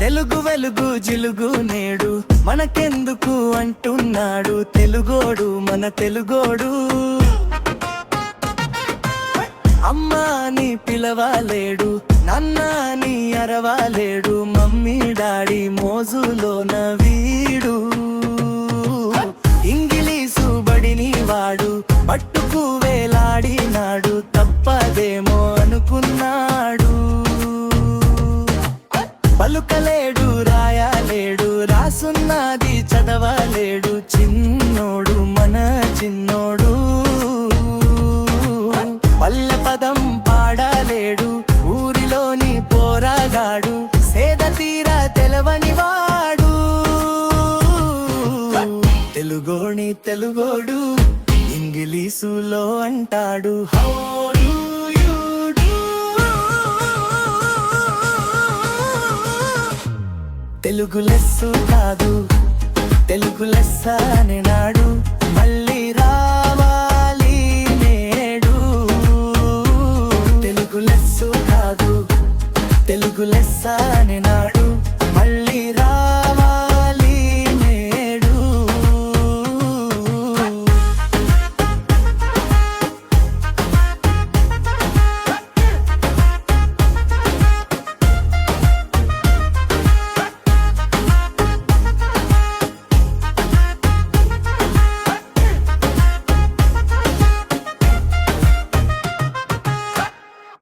తెలుగు వెలుగు జిలుగు నేడు మనకెందుకు అంటున్నాడు తెలుగోడు మన తెలుగోడు. అమ్మా అని పిలవాలేడు నాన్న అని అరవాలేడు మమ్మీ డాడీ మోజులోన వీడు. పట్టుకు వేలాడినాడు తప్పదేమో అనుకున్నాడు. పలుకలేడు రాయలేడు రాసున్నది చదవలేడు చిన్నోడు మన చిన్నోడు. పల్లె పదం పాడలేడు ఊరిలోని పోరాగాడు సేద తీరా తెలవని వాడు. తెలుగోని తెలుగోడు యేసులో అంటాడు హౌ తెలుగు లెస్సు కాదు తెలుగు లెస్స అని నాడు మళ్ళీ రావాలి నేడు. తెలుగు లెస్సు కాదు తెలుగు లెస్స అని నాడు మళ్ళీ రా